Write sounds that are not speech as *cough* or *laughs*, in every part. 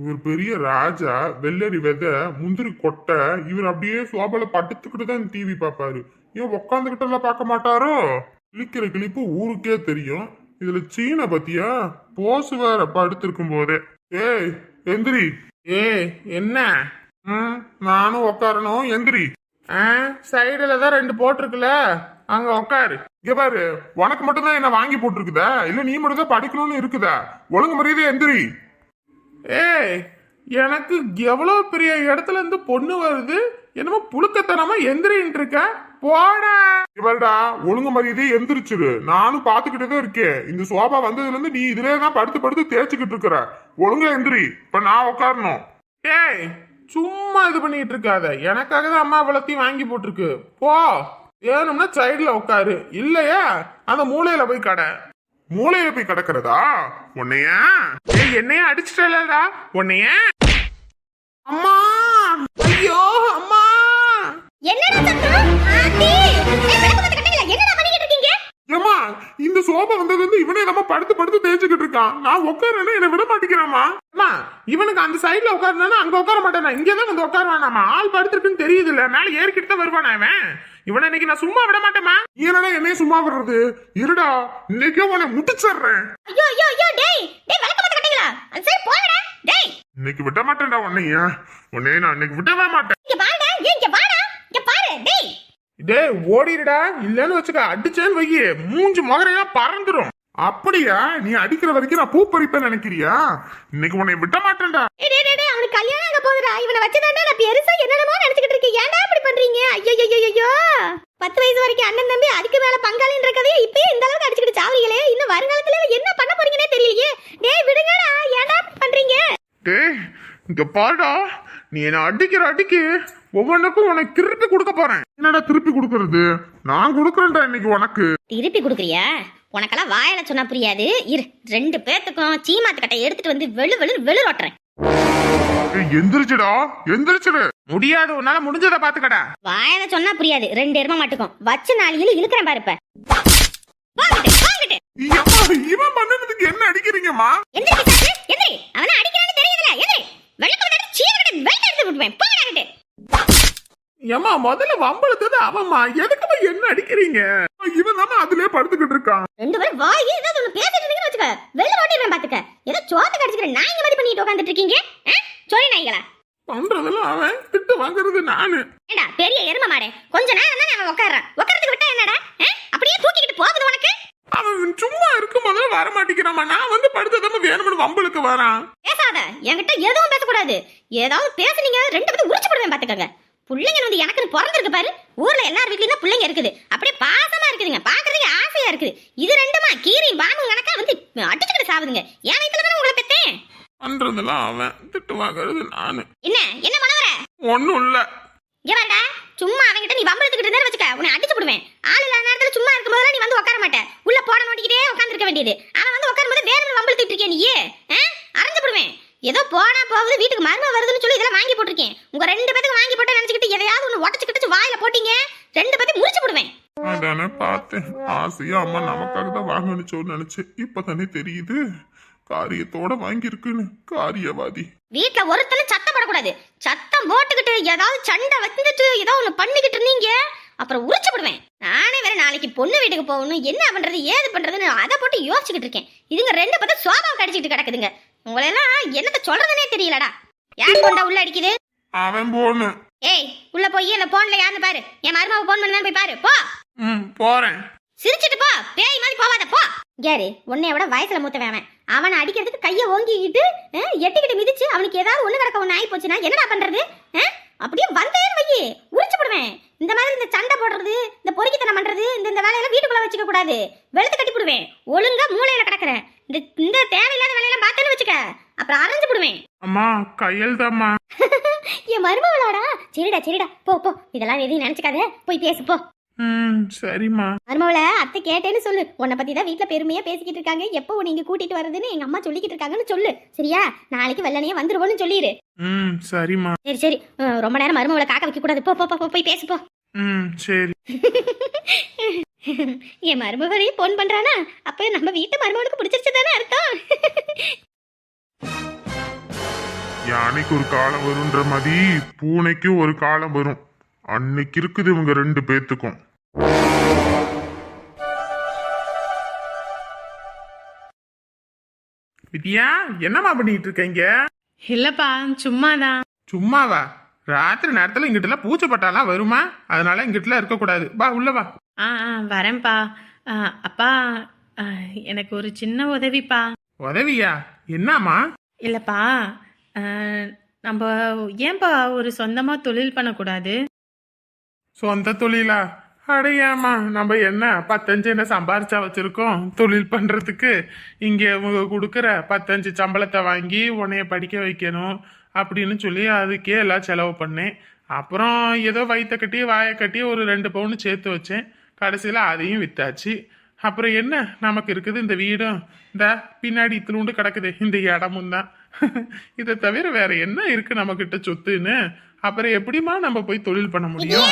இவர் பெரிய ராஜா வெள்ளரி விதை முந்திரி கொட்டை இவர் அப்படியே சோபால படுத்துக்கிட்டு தான் டிவி பார்ப்பாரு. ஏன் உக்காந்துக்கிட்டு எல்லாம் பார்க்க மாட்டாரோ? கிளிக்கிற கிளிப்பு ஊருக்கே தெரியும். இதுல சீன பத்தியா? போஸ் வேற படுத்திருக்கும் போதே. ஏய் எந்திரி. ஏய் என்ன? ம் நானும் உக்காரணும். எந்திரி. ஆ சைடுல தான் ரெண்டு போட்டிருக்குல? அங்க உட்காரு இங்க பாரு உனக்கு மட்டும் தான் என்ன வாங்கி போட்டிருக்குதா? இல்ல நீ மட்டும் தான் படிக்கணும்னு இருக்குதா? ஒழுங்கு மரியாதை எந்திரி. ஏய் எனக்கு எவ்வளவு பெரிய இடத்துல இருந்து பொண்ணு வருது? என்னமோ புழுக்கத்தனமா எந்திரின்னு இருக்க. போடா. இவர்டா ஒழுங்கு மரியாதை எந்திரிச்சிரு. நானும் பாத்துக்கிட்டே தான் இருக்கேன். இந்த சோபா வந்ததுல இருந்து நீ இதுலயே தான் படுத்து படுத்து தேய்ச்சிக்கிட்டு இருக்கிற. ஒழுங்கா எந்திரி. இப்ப நான் உட்காரணும் ஏய் சும்மா இது பண்ணிட்டு இருக்காத. எனக்காக தான் அம்மா வளர்த்தி வாங்கி போட்டிருக்கு. போ. வேணும்னா சைடுல உட்காரு. இல்லையா அந்த மூலையில போய் கடை. மூளையில போய் கிடக்கிறதா? உன்னைய? ஏய் என்னைய அடிச்சிட்டலடா? உன்னைய? அம்மா! ஐயோ அம்மா! என்னடா சத்தம்? ஆண்டி! என்னடா ஏம்மா இந்த சோபா வந்தது வந்து இவனே நம்ம படுத்து படுத்து தேய்ச்சிக்கிட்டு இருக்கான். நான் உட்காரேன்னா என்னை விட மாட்டேங்கிறாமா அம்மா இவனுக்கு அந்த சைடுல உட்காருனா அங்க உட்கார மாட்டேனா இங்கே தான் வந்து உட்காருவானாமா ஆள் படுத்துருக்குன்னு தெரியுது இல்ல மேல ஏறிக்கிட்டு தான் வருவானா அவன் இவனை இன்னைக்கு நான் சும்மா விட மாட்டேமா என்னடா என்னைய சும்மா விடுறது? இருடா இன்னைக்கே உன்னை முட்டிச்சிடுறேன். ஐயோ ஐயோ ஐயோ டேய் டேய் அந்த சைடு போங்கடா டேய். இன்னைக்கு விட மாட்டேன்டா உன்னைய. உன்னைய நான் இன்னைக்கு விடவே மாட்டேன். இங்க வாடா இங்க வாடா இங்க பாரு டேய். டேய் ஓடிடுடா இல்லன்னு வச்சுக்க அடிச்சேன்னு வையே மூஞ்சி முகரையா பறந்துரும். அப்படியா? நீ அடிக்கிற வரைக்கும் நான் பூ பறிப்பேன் நினைக்கிறியா? இன்னைக்கு உன்னை விட மாட்டேன்டா. அவனுக்கு கல்யாணம் ஆக போகுதுடா. இவனை வச்சுதான்டா நான் பெருசா என்னென்னமோ நினைச்சுக்கிட்டு இருக்கேன். ஏன்டா இப்படி பண்றீங்க? ஐயோ ஐயோ ஐயோ பத்து வயசு வரைக்கும் அண்ணன் தம்பி அதுக்கு மேல பங்காளின்ற கதையை இப்பயே இந்த அளவுக்கு அடிச்சுக்கிட்டு சாவறீங்களே இன்னும் வருங்காலத்துல என்ன பண்ண போறீங்கன்னே தெரியலையே. டேய் விடுங்கடா. ஏன்டா பண்றீங்க? டேய் இங்க பாருடா. நீ என்ன அடிக்கிற அடிக்கு. ஒவ்வொன்றுக்கும் உனக்கு திருப்பி கொடுக்க போறேன். என்னடா திருப்பி கொடுக்கறது? நான் கொடுக்கறேன்டா இன்னைக்கு உனக்கு. திருப்பி கொடுக்குறியா? உனக்கெல்லாம் வாயில சொன்னா புரியாது. இரு ரெண்டு பேத்துக்கும் சீமாத்து கட்டை எடுத்துட்டு வந்து வெளு வெளு வெளு ரொட்டுறேன். ஏய், எந்திரிச்சுடா. எந்திரிச்சிடு. முடியாது உன்னால முடிஞ்சதை பாத்துக்கடா. வாயில சொன்னா புரியாது. ரெண்டு எருமை மாட்டுக்கும். வச்சு நாளையில இழுக்கிறேன் பாருப்ப இவன் பண்ணதுக்கு என்ன அடிக்கிறீங்கம்மா? எந்திரி எந்திரி. அவனை அடிக்கிறான்னு தெரியுதுல எந்திரி. வெள்ளக்க சீவகட்டை வெள்ளை எடுத்து விட்டுவேன் போங்கடாங்கிட்டு ஏம்மா முதல்ல வம்பளத்தது அவம்மா. எதுக்குமா என்ன அடிக்கிறீங்க? இவன் தானே அதுலயே படுத்துக்கிட்டு இருக்கான். ரெண்டு பேரும் வாய் ஏதாவது ஒண்ணு பேசிட்டு இருக்கீங்கன்னு வச்சுக்க வெள்ள ஓட்டிடுவேன் பாத்துக்க. ஏதோ சோத்த கடிச்சுக்கிற நாய்ங்க மாதிரி பண்ணிட்டு உட்காந்துட்டு இருக்கீங்க? சொல்லி நாய்களா. பண்றதெல்லாம் அவன் திட்டு வாங்குறது நானு. ஏண்டா பெரிய எருமை மாடே. கொஞ்ச நேரம் தானே அவன் உட்கார்றான் உட்காரத்துக்கு விட்டா என்னடா? அப்படியே தூக்கிக்கிட்டு போகுது உனக்கு? அவன் சும்மா இருக்கும் முதல்ல வர மாட்டேங்கிறாமா நான் வந்து படுத்ததாம வேணும்னு வம்பளுக்கு வரான். பேசாத. என்கிட்ட எதுவும் பேசக்கூடாது. ஏதாவது பேசுனீங்க ரெண்டு பேரும் உரிச்சு போடுவேன் பாத்துக்கங்க பிள்ளைங்க வந்து எனக்குன்னு பிறந்திருக்கு பாரு. ஊர்ல எல்லார் வீட்லயும் பிள்ளைங்க இருக்குது. அப்படியே பாசமா இருக்குதுங்க. பாக்குறதுக்கு ஆசையா இருக்குது இது ரெண்டுமா? கீரி பாம்பு கணக்கா வந்து அடிச்சுக்கிட்டு சாவுதுங்க. என் வயித்துல தானே உங்களை பெத்தேன்? பண்றதெல்லாம் அவன். திட்டு வாங்குறது நானு. என்ன? என்ன மனவர ஒண்ணும் இல்ல. இங்க வாடா. சும்மா அவன்கிட்ட நீ வம்பளத்துக்கிட்டு இருந்தா வச்சுக்க. உன்னை அடிச்சு போடுவேன். ஆள் இல்லாத நேரத்துல சும்மா இருக்கும் போதெல்லாம் நீ வந்து உட்கார மாட்டேன் உள்ள போன நோட்டிக்கிட்டே உட்காந்துருக்க வேண்டியது. அவன் வந்து உட்காரும் போது வேற வம்பளத்துட்டு இருக்கேன் நீ அரைஞ்சு போடுவேன். ஏதோ போனா போகுது வீட்டுக்கு மரும வருதுன்னு சொல்லி இதெல்லாம் வாங்கி போட்டிருக்கேன். உங்க ரெண்டு பேத்துக்கு வாங்கி போட்டு நினைச்சுக்கிட்டு எதையாவது ஒண்ணு உடச்சுக்கிட்டு வாயில போட்டீங்க. ரெண்டு பேத்தையும் முடிச்சு போடுவேன். அதானே பார்த்தேன். ஆசையா அம்மா நமக்காக தான் வாங்கணுச்சோன்னு நினைச்சு இப்பதானே தெரியுது. காரியத்தோட வாங்கியிருக்குன்னு காரியவாதி. வீட்ல ஒருத்தனும் சத்தம் போடக்கூடாது. சத்தம் போட்டுக்கிட்டு ஏதாவது சண்டை வந்துட்டு ஏதோ ஒண்ணு பண்ணிக்கிட்டு இருந்தீங்க அப்புறம் உரிச்சு விடுவேன் நானே வேற நாளைக்கு பொண்ணு வீட்டுக்கு போகணும் என்ன பண்றது ஏது பண்றதுன்னு அதை போட்டு யோசிச்சுக்கிட்டு இருக்கேன். இதுங்க ரெண்டு பார்த்தா சோபா கடிச்சிட்டு கிடக்குதுங்க. உங்களெல்லாம் என்னத்த சொல்றதுனே தெரியலடா. யார் கொண்டா உள்ள அடிக்குது? அவன் போன்னு ஏய் உள்ள போய் அந்த போன்ல யாருன்னு பாரு. என் மருமாவை போன் பண்ணி போய் பாரு. போ. ம் போறேன். சிரிச்சிட்டு போ. பேய் மாதிரி போவாத போ. யாரு உன்னைய விட வயசுல மூத்தவன் அவன். அவனை அடிக்கிறதுக்கு கைய ஓங்கிக்கிட்டு எட்டிக்கிட்டு மிதிச்சு அவனுக்கு ஏதாவது ஒண்ணு கிடக்க ஒண்ணு ஆகி போச்சுன்னா என்னடா பண்றது? அப்படியே வந்தேன்னு வையி. உரிச்சு போடுவேன். இந்த மாதிரி இந்த சண்டை போடுறது இந்த பொறுக்கித்தனம் பண்றது இந்த இந்த வேலையெல்லாம் வீட்டுக்குள்ள வச்சுக்க கூடாது. வெளுத்து கட்டி போடுவேன். ஒழுங்கா மூளையில கிடக்குறேன். இந்த இந்த தேவையில்லாத வேலையெல்லாம் பார்த்தேன்னு வச்சுக்க. அப்புறம் அரைஞ்சு போடுவேன். அம்மா கையல் தாம்மா *laughs* என் மருமவளாடா சரிடா சரிடா. போ போ. இதெல்லாம் எதையும் நினைச்சுக்காத. போய் பேசு போ. ம் சரிம்மா. மருமவள அத்தை கேட்டேன்னு சொல்லு. உன்னை பத்தி தான் வீட்ல பெருமையா பேசிக்கிட்டு இருக்காங்க. எப்போ உன்னை இங்க கூட்டிட்டு வர்றதுன்னு எங்க அம்மா சொல்லிக்கிட்டு இருக்காங்கன்னு சொல்லு. சரியா? நாளைக்கு வெள்ளனையே வந்துருவோம்னு சொல்லிடு ம் சரிம்மா. சரி சரி. ரொம்ப நேரம் மருமவளை காக்க வைக்க கூடாது. போ போ போ, போய் பேசு போ. ம் சரி. என் மருமகளையும் போன் பண்றானா? அப்ப நம்ம வீட்டு மருமகளுக்கு பிடிச்சிருச்சு தானே அர்த்தம்? யானைக்கு ஒரு காலம் வரும்ன்ற மாதிரி பூனைக்கும் ஒரு காலம் வரும். அன்னைக்கு இருக்குது இவங்க ரெண்டு பேத்துக்கும். வித்யா என்னம்மா பண்ணிட்டு இருக்கீங்க இல்லப்பா சும்மாதான். சும்மாவா? ராத்திரி நேரத்துல இங்கிட்டலாம் பூச்சை பட்டாலாம் வருமா? அதனால இங்கிட்டலாம் இருக்கக்கூடாது. வா உள்ள வா. ஆ ஆ வரேன்ப்பா. ஆ, அப்பா ஆ, எனக்கு ஒரு சின்ன உதவிப்பா. உதவியா? என்னம்மா? இல்லப்பா ஆ, நம்ம ஏன்பா ஒரு சொந்தமா தொழில் பண்ணக்கூடாது? சொந்த தொழிலா? அடையாமா நம்ம என்ன பத்தஞ்சு என்ன சம்பாரிச்சா வச்சிருக்கோம்? தொழில் பண்றதுக்கு. இங்க இவங்க கொடுக்குற பத்தஞ்சு சம்பளத்தை வாங்கி உன்னைய படிக்க வைக்கணும் அப்படின்னு சொல்லி அதுக்கே எல்லாம் செலவு பண்ணேன். அப்புறம் ஏதோ வயிற்ற கட்டி வாயை கட்டி ஒரு ரெண்டு பவுன் சேர்த்து வச்சேன். கடைசியில் அதையும் வித்தாச்சு. அப்புறம் என்ன நமக்கு இருக்குது இந்த வீடும்? இந்த பின்னாடி இத்தினூண்டு கிடக்குது இந்த இடமும் தான். இதை தவிர வேற என்ன இருக்கு நம்ம கிட்ட சொத்துன்னு? அப்புறம் எப்படிம்மா நம்ம போய் தொழில் பண்ண முடியும்?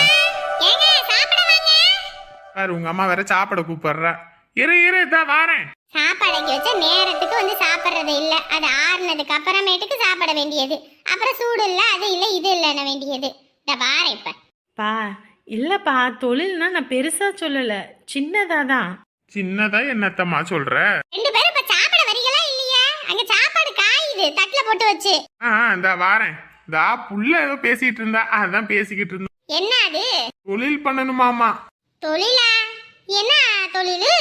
பாரு உங்க அம்மா வேற சாப்பிட கூப்பிடுறா. இரு இரு இதான் வாரேன். சாப்பாடு வச்ச நேரத்துக்கு வந்து சாப்பிடுறது இல்ல. அது ஆறுனதுக்கு அப்புறமேட்டுக்கு சாப்பிட வேண்டியது. அப்புறம் சூடு இல்ல அது இல்ல இது இல்லைன்னு வேண்டியது. இந்த வாரேன் இப்ப. பா இல்லப்பா தொழில்னா நான் பெருசா சொல்லல. சின்னதா தான். சின்னதா என்னத்தம்மா சொல்ற? ரெண்டு பேரும் இப்ப சாப்பிட வரீங்களா இல்லையா? அங்க சாப்பாடு காயுது தட்டுல போட்டு வச்சு. ஆ இந்த வாரேன். இதா புள்ள ஏதோ பேசிட்டு இருந்தா அதான் பேசிக்கிட்டு இருந்தோம். என்ன அது? தொழில் பண்ணணுமாமா தொழிலா? என்ன தொழிலு?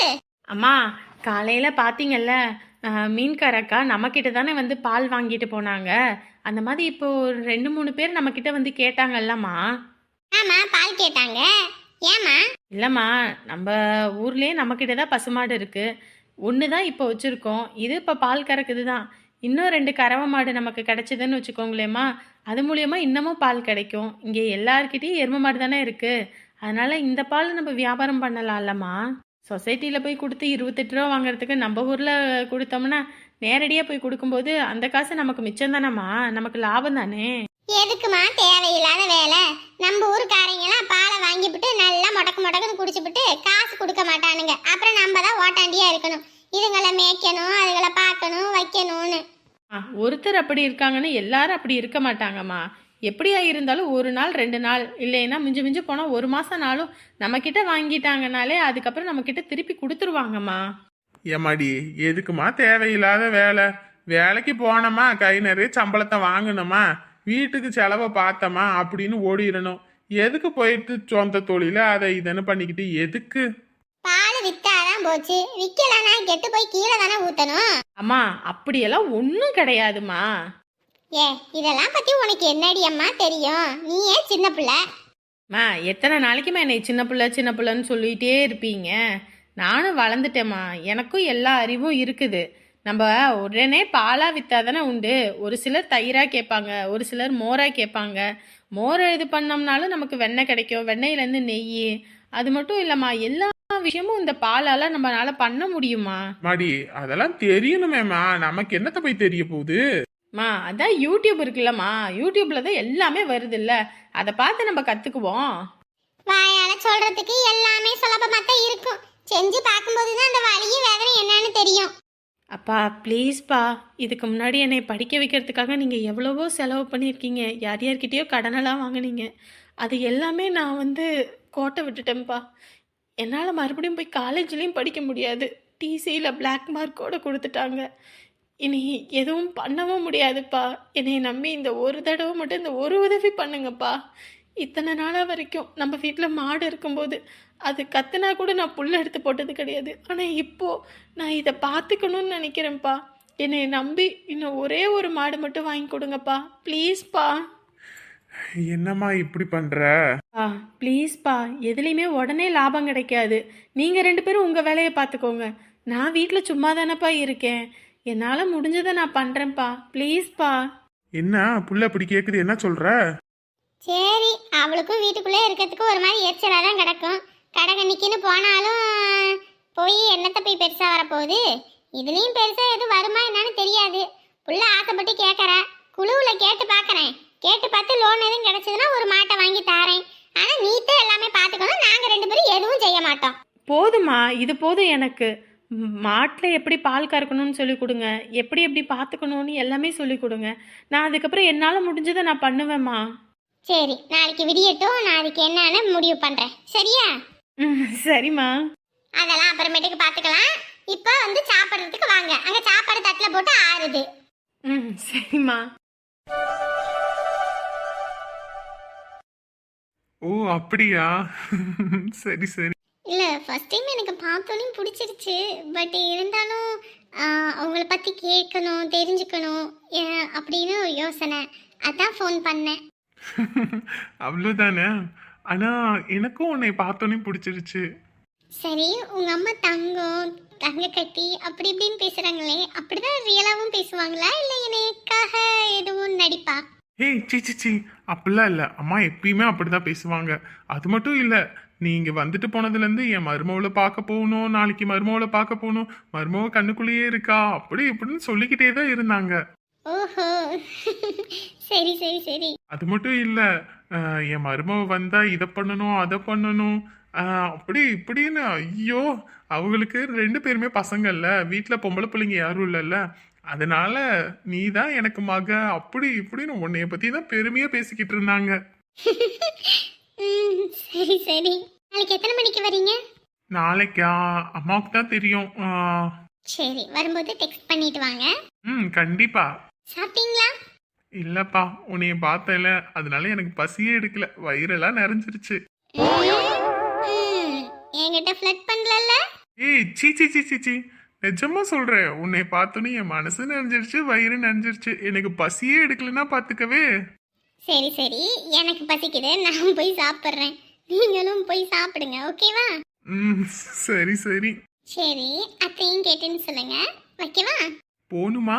அம்மா காலையில பாத்தீங்கல்ல ஆ, மீன்காரக்கா நம்மக்கிட்ட தானே வந்து பால் வாங்கிட்டு போனாங்க. அந்த மாதிரி இப்போ ஒரு ரெண்டு மூணு பேர் நம்மக்கிட்ட வந்து கேட்டாங்கல்லம்மா. ஆமா பால் கேட்டாங்க. ஏமா இல்லைம்மா நம்ம ஊர்லேயே நம்மக்கிட்ட தான் பசுமாடு இருக்குது ஒன்று தான் இப்போ வச்சுருக்கோம். இது இப்போ பால் கறக்குது தான் இன்னும் ரெண்டு கறவை மாடு நமக்கு கிடைச்சதுன்னு வச்சுக்கோங்களேம்மா. அது மூலியமாக இன்னமும் பால் கிடைக்கும். இங்கே எல்லார்கிட்டயும் எருமை மாடு தானே இருக்குது அதனால் இந்த பால் நம்ம வியாபாரம் பண்ணலாம்லம்மா சொசைட்டியில் போய் கொடுத்து இருபத்தெட்டு ரூபா வாங்குறதுக்கு நம்ம ஊரில் கொடுத்தோம்னா நேரடியாக போய் கொடுக்கும்போது அந்த காசு நமக்கு மிச்சம் தானேம்மா? நமக்கு லாபம் தானே? எதுக்குமா தேவையில்லாத வேலை? நம்ம ஊருக்காரங்களாம் பாலை வாங்கிவிட்டு நல்லா முடக்கு முடக்குன்னு குடிச்சுப்புட்டு காசு கொடுக்க மாட்டானுங்க. அப்புறம் நம்ம தான் ஓட்டாண்டியா இருக்கணும். இதுங்களை மேய்க்கணும் அதுகளை பார்க்கணும் வைக்கணும்னு. ஒருத்தர் அப்படி இருக்காங்கன்னு எல்லாரும் அப்படி இருக்க மாட்டாங்கம்மா. எப்படியா இருந்தாலும் ஒரு நாள் ரெண்டு நாள் இல்லைன்னா மிஞ்சு மிஞ்சு போனால் ஒரு மாதம் நாளும் நம்மக்கிட்ட வாங்கிட்டாங்கனாலே அதுக்கப்புறம் நம்மக்கிட்ட திருப்பி கொடுத்துருவாங்கம்மா. ஏமாடி எதுக்குமா தேவையில்லாத வேலை? வேலைக்கு போனோமா கை நிறைய சம்பளத்தை வாங்கினோமா வீட்டுக்கு செலவை பார்த்தோமா அப்படின்னு ஓடிடணும். எதுக்கு போயிட்டு சொந்த தொழில அதை இதுன்னு பண்ணிக்கிட்டு எதுக்கு? பால் வித்தாதான் போச்சு. விக்கலனா கெட்டு போய் கீழே தானே ஊத்தணும். அம்மா அப்படியெல்லாம் ஒன்றும் கிடையாதுமா ஏ இதெல்லாம் பத்தி உனக்கு என்னடி அம்மா தெரியும்? நீ ஏன் சின்ன பிள்ளை. மா எத்தனை நாளைக்குமா என்னை சின்ன பிள்ளை சின்ன பிள்ளைன்னு சொல்லிகிட்டே இருப்பீங்க? நானும் வளர்ந்துட்டேம்மா. எனக்கும் எல்லா அறிவும் இருக்குது. நம்ம உடனே பாலாக விற்றா தானே உண்டு? ஒரு சிலர் தயிராக கேட்பாங்க ஒரு சிலர் மோராக கேட்பாங்க. மோரை இது பண்ணோம்னாலும் நமக்கு வெண்ணெய் கிடைக்கும் வெண்ணெயிலேருந்து நெய். அது மட்டும் இல்லைம்மா எல்லா விஷயமும் இந்த பாலால் நம்மளால பண்ண முடியுமா? மாடி அதெல்லாம் தெரியணுமேம்மா. நமக்கு என்னத்த போய் தெரிய போகுது? மா அதான் யூடியூப் இருக்குல்லம்மா. யூடியூப்ல தான் எல்லாமே வருதுல்ல. அதை பார்த்து நம்ம கற்றுக்குவோம் வாயால சொல்றதுக்கு எல்லாமே சுலபமா தான் இருக்கும். செஞ்சு பார்க்கும்போது தான் அந்த வலியும் வேதனை என்னன்னு தெரியும். அப்பா ப்ளீஸ்ப்பா இதுக்கு முன்னாடி என்னை படிக்க வைக்கிறதுக்காக நீங்கள் எவ்வளவோ செலவு பண்ணியிருக்கீங்க. யார் யார்கிட்டயோ கடனெல்லாம் வாங்குனீங்க. அது எல்லாமே நான் வந்து கோட்டை விட்டுட்டேன்ப்பா. என்னால் மறுபடியும் போய் காலேஜ்லேயும் படிக்க முடியாது. டிசியில் பிளாக் மார்க்கோட கொடுத்துட்டாங்க. இனி எதுவும் பண்ணவும் முடியாதுப்பா. என்னை நம்பி இந்த ஒரு தடவை மட்டும் இந்த ஒரு உதவி பண்ணுங்கப்பா. இத்தனை நாளாக வரைக்கும் நம்ம வீட்டில் மாடு இருக்கும்போது அது கத்துனா கூட நான் புல் எடுத்து போட்டது கிடையாது. ஆனால் இப்போது நான் இதை பார்த்துக்கணும்னு நினைக்கிறேன்ப்பா. என்னை நம்பி இன்னும் ஒரே ஒரு மாடு மட்டும் வாங்கி கொடுங்கப்பா. ப்ளீஸ்ப்பா. என்னம்மா இப்படி பண்ற? பா ப்ளீஸ்ப்பா. எதுலேயுமே உடனே லாபம் கிடைக்காது. நீங்கள் ரெண்டு பேரும் உங்கள் வேலையை பார்த்துக்கோங்க. நான் வீட்டில் சும்மா தானேப்பா இருக்கேன். என்னால் முடிஞ்சதை நான் பண்ணுறேன்ப்பா ப்ளீஸ்ப்பா. என்ன? புள்ள இப்படி கேக்குது. என்ன சொல்ற? சரி அவளுக்கும் வீட்டுக்குள்ளே இருக்கிறதுக்கு ஒரு மாதிரி எரிச்சலாக தான் கிடக்கும். கடகன்னிக்குன்னு போனாலும் போய் என்னத்தை போய் பெருசாக வரப்போகுது? இதுலேயும் பெருசாக எதுவும் வருமா என்னன்னு தெரியாது. புள்ள ஆசைப்பட்டு கேட்குறா குழுவில் கேட்டு பார்க்குறேன் கேட்டு பார்த்து லோன் எதுவும் கிடைச்சதுன்னா ஒரு மாட்டை வாங்கி தாரேன். ஆனால் நீத்தே எல்லாமே பார்த்துக்கணும். நாங்கள் ரெண்டு பேரும் எதுவும் செய்ய மாட்டோம். போதுமா இது போதும் எனக்கு. மாட்டில் எப்படி பால் கறக்கணும்னு சொல்லி கொடுங்க. எப்படி எப்படி பார்த்துக்கணும்னு எல்லாமே சொல்லி கொடுங்க. நான் அதுக்கப்புறம் என்னால் முடிஞ்சதை நான் பண்ணுவேம்மா. சரி நாளைக்கு விடியட்டும் நான் அதுக்கு என்னன்னு முடிவு பண்றேன். சரியா? ம் சரிம்மா. அதெல்லாம் அப்புறமேட்டுக்கு பாத்துக்கலாம். இப்போ வந்து சாப்பிடுறதுக்கு வாங்க. அங்க சாப்பாடு தட்டுல போட்டு ஆறுது. ம் சரிம்மா. ஓ அப்படியா? சரி சரி. இல்ல ஃபர்ஸ்ட் டைம் எனக்கு பார்த்தோன்னே பிடிச்சிருச்சு. பட் இருந்தாலும் அவங்கள பத்தி கேட்கணும் தெரிஞ்சுக்கணும் அப்படின்னு ஒரு யோசனை. அதான் ஃபோன் பண்ணேன். *laughs* அவ்வளோதானே ஆனா எனக்கும் உன்னை பார்த்தோன்னே பிடிச்சிருச்சு. சரி உங்க அம்மா தங்கம் தங்க கட்டி அப்படி இப்படின்னு பேசுறாங்களே அப்படிதான் ரியலாவும் பேசுவாங்களா? இல்ல எனக்காக எதுவும் நடிப்பா? ஏய் சி சி சி அப்படிலாம் இல்லை. அம்மா எப்பயுமே அப்படிதான் பேசுவாங்க. அது மட்டும் இல்லை நீங்க வந்துட்டு போனதுலேருந்து என் மருமவளை பார்க்க போகணும் நாளைக்கு மருமவளை பார்க்க போகணும் மருமவ கண்ணுக்குள்ளேயே இருக்கா? அப்படி இப்படின்னு சொல்லிக்கிட்டே தான் இருந்தாங்க. ஓஹோ. சரி சரி சரி. அது மட்டும் இல்லை என் மருமவ வந்தா இதை பண்ணணும் அதை பண்ணணும் அப்படி இப்படின்னு ஐயோ அவங்களுக்கு ரெண்டு பேருமே பசங்க இல்ல வீட்டில் பொம்பளை பிள்ளைங்க யாரும் இல்லைல்ல அதனால நீ தான் எனக்கு மக அப்படி இப்படின்னு உன்னைய பத்தி தான் பெருமையா பேசிக்கிட்டு இருந்தாங்க. *laughs* ம், சரி சரி. நாளைக்கு எத்தனை மணிக்கு வரீங்க? நாளைக்கா? அம்மாவுக்கு தான் தெரியும். சரி வரும்போது டெக்ஸ்ட் பண்ணிட்டு வாங்க. ம் கண்டிப்பா. சாப்பிட்டீங்களா? இல்லப்பா உன்னைய பார்த்தல. அதனால எனக்கு பசியே எடுக்கல. வயிறெல்லாம் நிறைஞ்சிருச்சு. ம், என்கிட்ட ஃப்ளட் பண்ணலல்ல? ஏய் சீ சீ சீ சீ சீ. நிஜமா சொல்றேன் உன்னை பார்த்தோன்னே என் மனசு நிறைஞ்சிருச்சு வயிறு நிறைஞ்சிருச்சு. எனக்கு பசியே எடுக்கலன்னா பாத்துக்கவே. சரி சரி. எனக்கு பசிக்குது. நான் போய் சாப்பிட்றேன். நீங்களும் போய் சாப்பிடுங்க. ஓகேவா? ம் சரி சரி. சரி. அத்தையும் கேட்டுன்னு சொல்லுங்க. வைக்கவா போணுமா?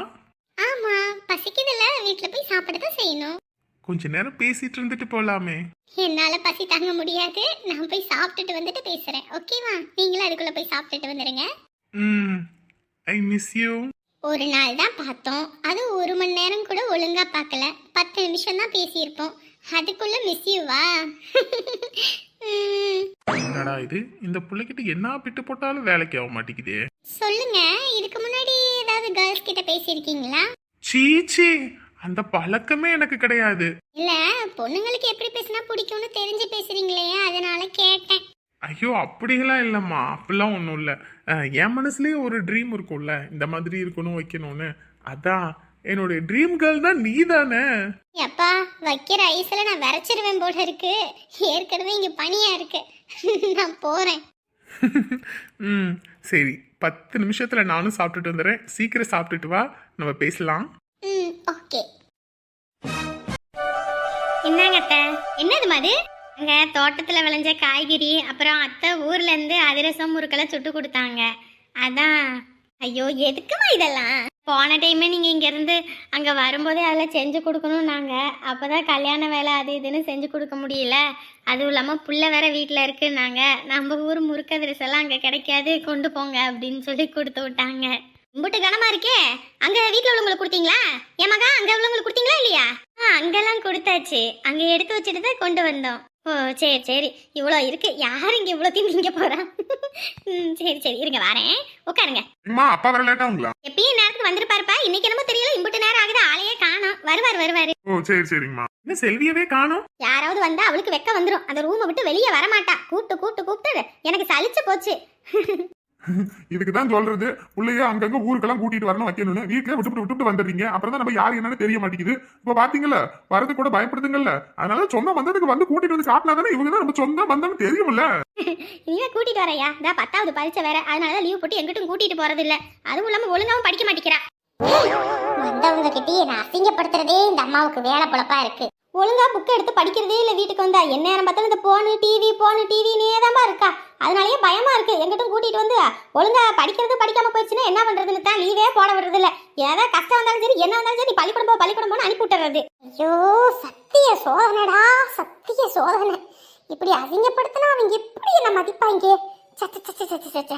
ஆமா. பசிக்குதுல்ல. வீட்ல போய் சாப்பிட தான் செய்யணும். கொஞ்ச நேரம் பேசிட்டு இருந்துட்டு போலாமே. என்னால பசி தாங்க முடியாது. நான் போய் சாப்பிட்டுட்டு வந்துட்டு பேசுறேன். ஓகேவா? நீங்களும் அதுக்குள்ள போய் சாப்பிட்டுட்டு வந்துருங்க. ம். ஐ மிஸ் யூ ஒரு நாள் தான் பார்த்தோம். அது ஒரு மணி நேரம் கூட ஒழுங்கா பார்க்கல. பத்து நிமிஷம் தான் பேசியிருப்போம். அதுக்குள்ள மிஸ் யூவா என்னடா இது? இந்த பிள்ளைகிட்ட என்ன பிட்டு போட்டாலும் வேலைக்கு ஆக மாட்டேங்குதே. சொல்லுங்க இதுக்கு முன்னாடி ஏதாவது கேர்ள்ஸ் கிட்ட பேசியிருக்கீங்களா? சீச்சி அந்த பழக்கமே எனக்கு கிடையாது. இல்ல பொண்ணுங்களுக்கு எப்படி பேசினா பிடிக்கும்னு தெரிஞ்சு பேசுறீங்களே அதனால கேட்டேன். ஐயோ அப்படியெல்லாம் இல்லைம்மா. அப்படிலாம் ஒன்றும் இல்லை. என் மனசுலயும் ஒரு ட்ரீம் இருக்கும்ல. இந்த மாதிரி இருக்கணும் வைக்கணும்னு. அதான் என்னுடைய ட்ரீம் கேர்ள் தான் நீ தானே எப்பா வைக்கிற ஐஸ்ல நான் விரைச்சிருவேன் போல இருக்கு. ஏற்கனவே இங்க பனியா இருக்கு. நான் போறேன். ம் சரி. பத்து நிமிஷத்துல நானும் சாப்பிட்டுட்டு வந்துடுறேன். சீக்கிரம் சாப்பிட்டுட்டு வா. நம்ம பேசலாம். ம் ஓகே. என்னங்க அத்தை? என்னது மது? அங்க தோட்டத்துல விளைஞ்ச காய்கறி அப்புறம் அத்தை ஊர்ல இருந்து அதிரசம் முறுக்கெல்லாம் சுட்டு கொடுத்தாங்க. அதான் ஐயோ எதுக்குமா இதெல்லாம்? போன டைமே நீங்க இங்க இருந்து அங்க வரும்போதே அதெல்லாம் செஞ்சு கொடுக்கணும் நாங்க அப்பதான் கல்யாண வேலை அது இதுன்னு செஞ்சு கொடுக்க முடியல. அதுவும் இல்லாம புள்ள வேற வீட்டுல இருக்குன்னாங்க. நம்ம ஊர் முறுக்கு அதிரசம் எல்லாம் அங்க கிடைக்காது கொண்டு போங்க அப்படின்னு சொல்லி கொடுத்து விட்டாங்க. இம்புட்டு கனமா இருக்கே. அங்க வீட்ல உள்ளவங்களுக்கு கொடுத்தீங்களா? என் மகா அங்க உள்ளவங்களுக்கு கொடுத்தீங்களா இல்லையா? ஆ அங்கெல்லாம் கொடுத்தாச்சு. அங்க எடுத்து வச்சுட்டு தான் கொண்டு வந்தோம். ஓ சரி சரி. இவ்வளோ இருக்கு. யார் இங்க இவ்வளோ திங்க போறா? ம் சரி சரி. இருங்க வரேன். உட்காருங்க அம்மா அப்பா வர லேட்டாங்களா எப்பயும் நேரத்துக்கு வந்திருப்பாருப்பா இன்னைக்கு என்னமோ தெரியல. இம்புட்டு நேரம் ஆகுது. ஆளையே காணோம். வருவார் வருவாரு. ஓ சரி சரிங்கம்மா. என்ன செல்வியவே காணோம்? யாராவது வந்தா அவளுக்கு வெக்க வந்துரும். அந்த ரூமை விட்டு வெளியே வர மாட்டா கூப்பிட்டு கூப்பிட்டு கூப்பிட்டு. எனக்கு சலிச்சு போச்சு. இதுக்கு தான் சொல்றது. பிள்ளைய அங்கங்க ஊருக்கெல்லாம் கூட்டிட்டு வரணும் வைக்கணும்னு. வீட்டுல விட்டு விட்டு வந்துடுறீங்க. அப்புறம் தான் நம்ம யார் என்னன்னு தெரிய மாட்டேங்குது. இப்ப பாத்தீங்கல்ல வரது கூட பயப்படுதுங்கல்ல. அதனால சொந்தம் வந்ததுக்கு வந்து கூட்டிட்டு வந்து காட்டினா தானே இவங்க தான் நம்ம சொந்தம் வந்தோம்னு தெரியும்ல. *laughs* இனிமே கூட்டிட்டு வரையா? இதா பத்தாவது பரீட்சை வேற. அதனால லீவ் போட்டு எங்கிட்டும் கூட்டிட்டு போறது இல்ல அதுவும் இல்லாம ஒழுங்காவும் படிக்க மாட்டேங்கிறா. வந்தவங்க கிட்டயே நான் அசிங்கப்படுத்துறதே இந்த அம்மாவுக்கு வேலை பொழப்பா இருக்கு. ஒழுங்கா புக்கை எடுத்து படிக்கிறதே இல்லை வீட்டுக்கு வந்தா. என்ன நேரம் பார்த்தாலும் இந்த போனு டிவி போனு டிவினே தான் இருக்கா? அதனாலயே பயமா இருக்கு. எங்கிட்டும் கூட்டிட்டு வந்து ஒழுங்கா படிக்கிறது படிக்காம போயிடுச்சுன்னா என்ன பண்றதுன்னு தான் லீவே போட விடுறது இல்லை. ஏதாவது கஷ்டம் வந்தாலும் சரி என்ன வந்தாலும் சரி பள்ளிக்கூடம் போ பள்ளிக்கூடம் போன்னு அனுப்பி விட்டுறது ஐயோ சத்திய சோதனைடா சத்திய சோதனை. இப்படி அசிங்கப்படுத்தினா அவங்க எப்படி என்ன மதிப்பாங்க? சச்ச சச்ச சச்ச சச்ச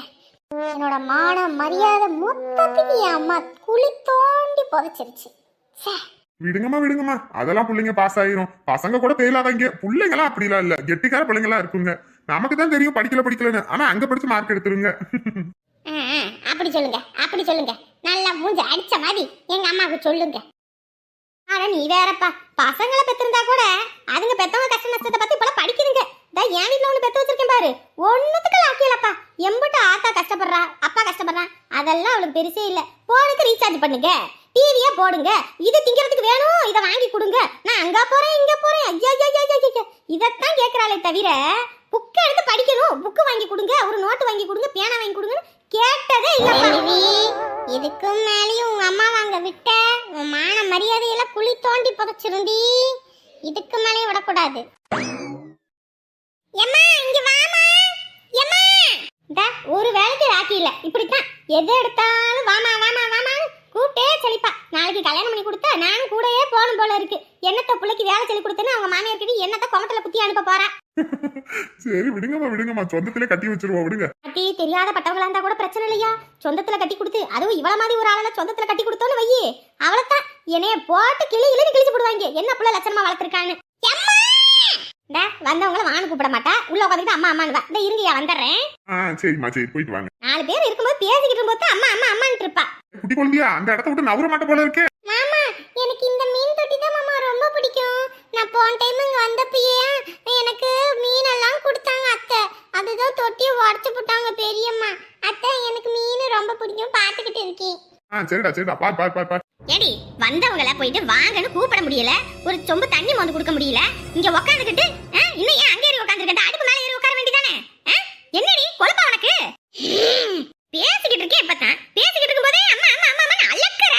என்னோட மான மரியாதை மொத்தத்துக்கு என் அம்மா குழி தோண்டி புதைச்சிருச்சு. சே விடுங்கம்மா விடுங்கம்மா. அதெல்லாம் பிள்ளைங்க பாஸ் ஆயிரும். பசங்க கூட ஃபெயில் ஆகாங்க பிள்ளைங்களாம் அப்படிலாம் இல்ல. கெட்டிக்கார பிள்ளைங்களா இருக்குங்க. நமக்கு தான் தெரியும் படிக்கல படிக்கலன்னு. ஆனா அங்க படிச்சு மார்க் எடுத்துருங்க. ஆ, ஆ, அப்படி சொல்லுங்க. அப்படி சொல்லுங்க. நல்லா மூஞ்ச அடிச்ச மாதிரி எங்க அம்மாவுக்கு சொல்லுங்க. ஆனா நீ வேறப்பா. பசங்களை பெத்திருந்தா கூட அதுங்க பெத்தவங்க கஷ்ட நஷ்டத்தை பத்தி இப்ப படிக்குதுங்க. டா என் வீட்ல ஒண்ணு பெத்து வச்சிருக்கேன் பாரு. ஒண்ணுத்துக்கு லாக்கியலப்பா எம்பிட்டு ஆத்தா கஷ்டப்படுறா அப்பா கஷ்டப்படுறான் அதெல்லாம் அவளுக்கு பெருசே இல்ல. போனுக்கு ரீசார்ஜ் பண்ணுங்க. டிவியே போடுங்க. இது திங்கிறதுக்கு வேணும். இதை வாங்கி கொடுங்க. நான் அங்க போறேன் இங்க போறேன். ஐயா ஐயா ஐயா ஐயா இதைத்தான் கேட்குறாளே தவிர புக்கை எடுத்து படிக்கணும் புக்கு வாங்கி கொடுங்க ஒரு நோட்டு வாங்கி கொடுங்க பேனா வாங்கி கொடுங்கன்னு கேட்டதே இல்ல இதுக்கும் மேலேயும் உங்கள் அம்மா வாங்க விட்ட உன் மான மரியாதையெல்லாம் குழி தோண்டி புதைச்சிருந்தி இதுக்கு மேலேயும் விடக்கூடாது எம்மா இங்க வாமா எம்மா ஒரு வேலைக்கு ராக்கி இல்ல இப்படித்தான் எது எடுத்தாலும் வாமா வாமா வாமா கூட்டே செழிப்பா. நாளைக்கு கல்யாணம் பண்ணி கொடுத்தா நானும் கூடயே போகணும் போல இருக்கு. என்னத்த பிள்ளைக்கு வேலை சொல்லி கொடுத்தேன்னு அவங்க மாமியார் கிட்ட என்னத்த கொமட்டல குத்தி அனுப்ப போறா? சரி விடுங்கம்மா விடுங்கம்மா. சொந்தத்திலே கட்டி வச்சிருவோம் விடுங்க. கட்டி தெரியாத பட்டவங்களா இருந்தா கூட பிரச்சனை இல்லையா? சொந்தத்துல கட்டி கொடுத்து அதுவும் இவள மாதிரி ஒரு ஆளை சொந்தத்துல கட்டி கொடுத்தோன்னு வையி. அவளைத்தான் என்னைய போட்டு கிளி கிளி கிழிச்சு போடுவாங்க. என்ன புள்ள லட்சணமா வளர்த்துருக்கான்னு. வந்தவங்கள வான்னு கூப்பிட மாட்டா. உள்ள உட்காந்துட்டு அம்மா அம்மான்னு வா. இந்த இருங்கயா வந்துடுறேன். ஆ சரிம்மா சரி போயிட்டு வாங்க. நாலு பேர் இருக்கும்போது பேசிக்கிட்டு இருக்கும்போது அம்மா அம்மா அம்மான்ட்டு இருப்பா. குட்டி குழந்தையா அந்த இடத்த விட்டு நவர மாட்ட போல இருக்கே. மாமா எனக்கு இந்த மீன் தொட்டி தான் மாமா ரொம்ப பிடிக்கும். நான் போன டைம் இங்க வந்தப்பயே எனக்கு மீனெல்லாம் கொடுத்தாங்க அத்தை. அதுதான் தொட்டியை உடச்சு போட்டாங்க பெரியம்மா. அத்தை எனக்கு மீன் ரொம்ப பிடிக்கும். பார்த்துக்கிட்டு இருக்கேன். ஆ சரிடா சரிடா. பார் பார் பார் பார். ஏடி வந்தவங்கள போயிட்டு வாங்கன்னு கூப்பிட முடியல. ஒரு சொம்பு தண்ணி மோந்து கொடுக்க முடியல. இங்க உட்காந்துக்கிட்டு இன்னும் ஏன் அங்கே ஏறி உட்காந்துருக்க அடுப்பு மேல ஏறி உட்கார வேண்டியதானே என்னடி குழப்பம் உனக்கு பேசிக்கிட்டு இருக்கேன் இப்பதான் பேசிக்கிட்டு இருக்கும்போதே அம்மா அம்மா அம்மா அம்மா அலக்கற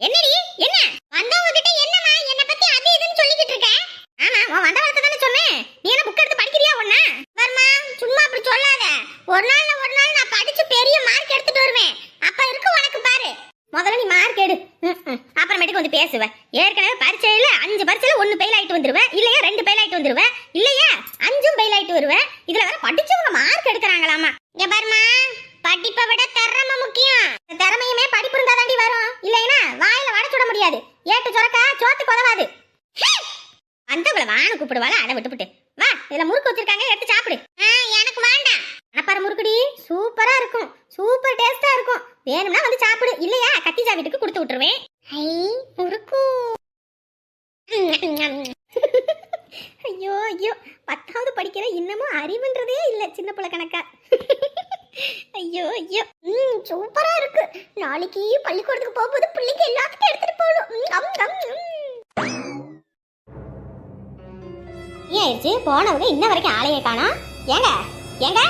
என்னடி என்ன வந்தவங்க கிட்ட என்னமா என்ன பத்தி அது இதுன்னு சொல்லிக்கிட்டு இருக்க ஆமா உன் வந்தவளத்தை தானே சொன்னேன் நீ என்ன புக் எடுத்து படிக்கிறியா ஒண்ணா வர்மா சும்மா அப்படி சொல்லாத ஒரு நாள்ல ஒரு நாள் நான் படிச்சு பெரிய மார்க் எடுத்துட்டு வருவேன் அப்ப இருக்கு உனக்கு பாரு முதல்ல நீ மார்க் எடு ம், ம். அப்புறமேட்டுக்கு வந்து பேசுவ ஏற்கனவே பரீட்சையில அஞ்சு பரீட்சையில ஒன்னு பெயில் ஆயிட்டு வந்துருவேன் இல்லையா ரெண்டு பெயில் ஆயிட்டு வந்துருவேன் இல்லையா அஞ்சும் பெயில் ஆயிட்டு வருவேன் இதுல வேற படிச்சவங்க மார்க் எடுக்கறாங்களாமா இங்க பாருமா படிப்பை விட திறமை முக்கியம் இந்த திறமையுமே படிப்பு இருந்தா தாண்டி வரும் இல்லைன்னா வாயில வடச்சுட முடியாது ஏட்டு சொரக்கா சோத்துக்கு உதவாது வந்தவங்கள வான்னு அதை விட்டுப்புட்டு வா இதுல முறுக்கு வச்சிருக்காங்க எடுத்து சாப்பிடு. எனக்கு வேண்டாம். அனப்பார முறுக்குடி. சூப்பரா இருக்கும். சூப்பர் டேஸ்டா இருக்கும். வேணும்னா வந்து சாப்பிடு. இல்லையா? கத்திஜா வீட்டுக்கு கொடுத்து விட்டுருவேன். போனவங்க இன்ன வரைக்கும் ஆளையே காணோம் ஏங்க? ஏங்க?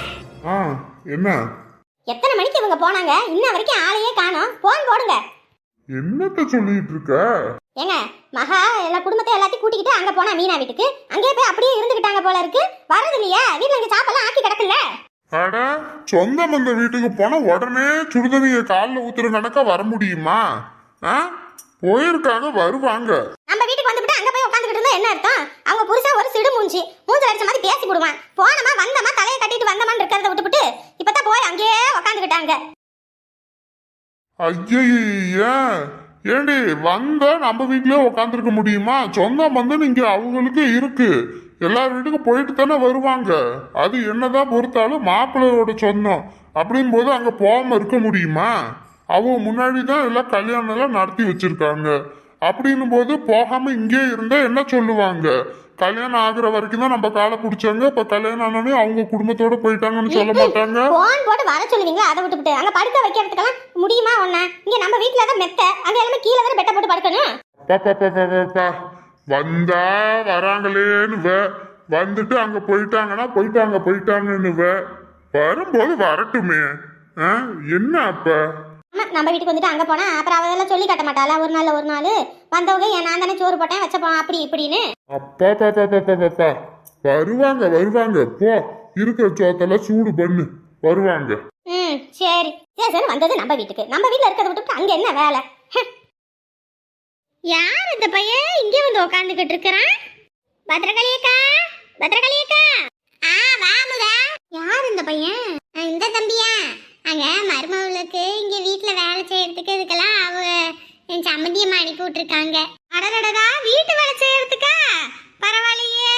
ஆ என்ன? எத்தனை மணிக்கு இவங்க போனாங்க? இன்ன வரைக்கும் ஆளையே காணோம். போன் போடுங்க. என்னத்த சொல்லிட்டு இருக்க ஏங்க மகா எல்லா குடும்பத்தை எல்லாத்தையும் கூட்டிக்கிட்டு அங்க போனா மீனா வீட்டுக்கு. அங்கேயே போய் அப்படியே இருந்துகிட்டாங்க போல இருக்கு. வரது இல்லையா? வீட்டுல இங்க சாப்பாடுலாம் ஆக்கி கிடக்குல்ல? அட சொந்த பந்த வீட்டுக்கு போனா உடனே சுடுதண்ணிய காலில் ஊத்துற நடக்க வர முடியுமா? ஆ? போயிருக்காங்க வருவாங்க நம்ம வீட்டுக்கு வந்துவிட்டு அங்க என்ன அர்த்தம்? அவங்க புருஷன் ஒரு சிடு மூஞ்சி மூஞ்சில் அடிச்ச மாதிரி பேசி போடுவான். போனமா வந்தமா தலையை கட்டிட்டு வந்தமான்னு இருக்கிறத விட்டுவிட்டு இப்பதான் போய் அங்கேயே உட்காந்துக்கிட்டாங்க ஐய ஏண்டி வந்த நம்ம வீட்லயே உட்காந்துருக்க முடியுமா? சொந்தம் வந்து நீங்க அவங்களுக்கு இருக்கு. எல்லார் வீட்டுக்கும் போயிட்டு தானே வருவாங்க. அது என்னதான் பொறுத்தாலும் மாப்பிள்ளையோட சொந்தம். அப்படின் போது அங்க போகாம இருக்க முடியுமா? அவங்க முன்னாடி தான் எல்லாம் கல்யாணம் எல்லாம் நடத்தி வச்சிருக்காங்க. அப்படின்னும் போது போகாம இங்கே இருந்தா என்ன சொல்லுவாங்க? கல்யாணம் ஆகுற வரைக்கும் தான் நம்ம காலை பிடிச்சாங்க. இப்ப கல்யாணம் ஆனோடனே அவங்க குடும்பத்தோட போயிட்டாங்கன்னு சொல்ல மாட்டாங்க. போன் போட்டு வர சொல்லுவீங்களா அதை விட்டுவிட்டு அங்க படுக்க வைக்கிறதுக்கெல்லாம் முடியுமா ஒண்ணா இங்க நம்ம வீட்டுல தான் மெத்த. அங்க எல்லாமே கீழே தானே பெட்ட போட்டு படுக்கணும்? பாப்பா வந்தா வராங்களேன்னு வந்துட்டு அங்க போயிட்டாங்கன்னா போயிட்டாங்க போயிட்டாங்கன்னு வரும்போது வரட்டுமே? என்ன அப்ப? ஆமா நம்ம வீட்டுக்கு வந்துட்டு அங்க போனா அப்புறம் அவதெல்லாம் சொல்லி காட்ட மாட்டாளா? ஒரு நாள் ஒரு நாள். வந்தவங்க ஏன் நான் தானே சோறு போட்டேன் வச்சப்போம் அப்படி இப்படின்னு. அப்பா பாப்பா பாப்பா பாப்பா வருவாங்க வருவாங்க. போ இருக்கிற சோத்தெல்லாம் சூடு பண்ணு. வருவாங்க. ம் சரி. சரி சரி வந்தது நம்ம வீட்டுக்கு. நம்ம வீட்ல இருக்கிறத விட்டுட்டு அங்க என்ன வேலை? ஹ். யார் இந்த பையன்? இங்கே வந்து உட்காந்துக்கிட்டு இருக்கிறான். பத்ரகாளியக்கா பத்ரகாளியக்கா ஆ வாமுக யார் இந்த பையன்? இந்த தம்பியா? அங்க மருமகளுக்கு இங்க வீட்டில் வேலை செய்யறதுக்கு இதுக்கெல்லாம் அவ என் சம்மந்தியம்மா அனுப்பி விட்டுருக்காங்க. அடடடடா வீட்டு வேலை செய்யறதுக்கா? பரவாயில்லையே.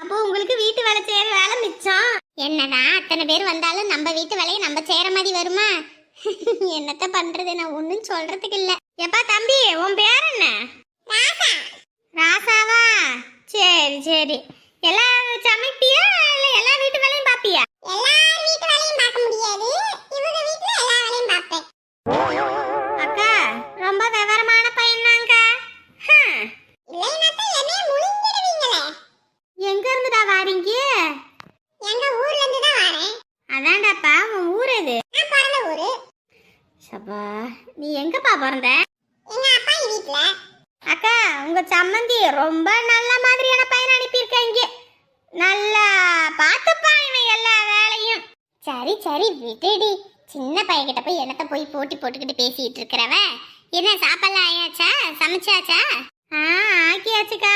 அப்போ உங்களுக்கு வீட்டு வேலை செய்யற வேலை மிச்சம். என்னதான் அத்தனை பேர் வந்தாலும் நம்ம வீட்டு வேலையை நம்ம செய்யற மாதிரி வருமா? *laughs* என்னத்த பண்றது? நான் ஒண்ணும் சொல்றதுக்கு இல்ல. எப்பா தம்பி உன் பேர் என்ன? ராசா. ராசாவா? சரி சரி. எல்லா சமைப்பியா? இல்ல எல்லா வீட்டு வேலையும் பாப்பியா? எல்லா வீட்டு வேலையும் பார்க்க முடியாது. இவங்க வீட்ல எல்லா வேலையும் பார்ப்பேன். அக்கா ரொம்ப விவரமான பையனாங்க. எங்க இருந்துடா வாரீங்க எங்க ஊர்ல இருந்து தான் வரேன். அதான்டாப்பா உன் ஊர் எது? நான் பிறந்த ஊரு. சப்பா நீ எங்கப்பா பிறந்த? எங்க அப்பா வீட்ல. அக்கா உங்க சம்மந்தி ரொம்ப நல்ல மாதிரியான நல்லா பார்த்துப்பா இவன் எல்லா வேலையும். சரி சரி விடுடி. சின்ன பையன்கிட்ட போய் என்னத்த போய் போட்டி போட்டுக்கிட்டு பேசிட்டு இருக்கிறவ? என்ன சாப்பாடுலாம் ஆயாச்சா? சமைச்சாச்சா? ஆ ஆக்கியாச்சுக்கா.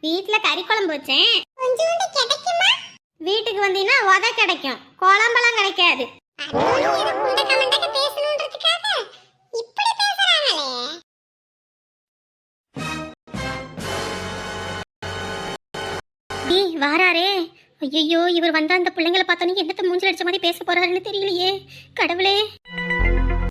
வீட்ல கறி குழம்பு வச்சேன். கொஞ்சோண்டு கிடைக்குமா? வீட்டுக்கு வந்தீங்கன்னா உத கிடைக்கும். குழம்பெல்லாம் கிடைக்காது. பாட்டி வாராரே. ஐயோ இவர் வந்தா அந்த பிள்ளைங்களை பார்த்தோன்னே என்னத்த மூஞ்சில் அடிச்ச மாதிரி பேச போறாருன்னு தெரியலையே. கடவுளே.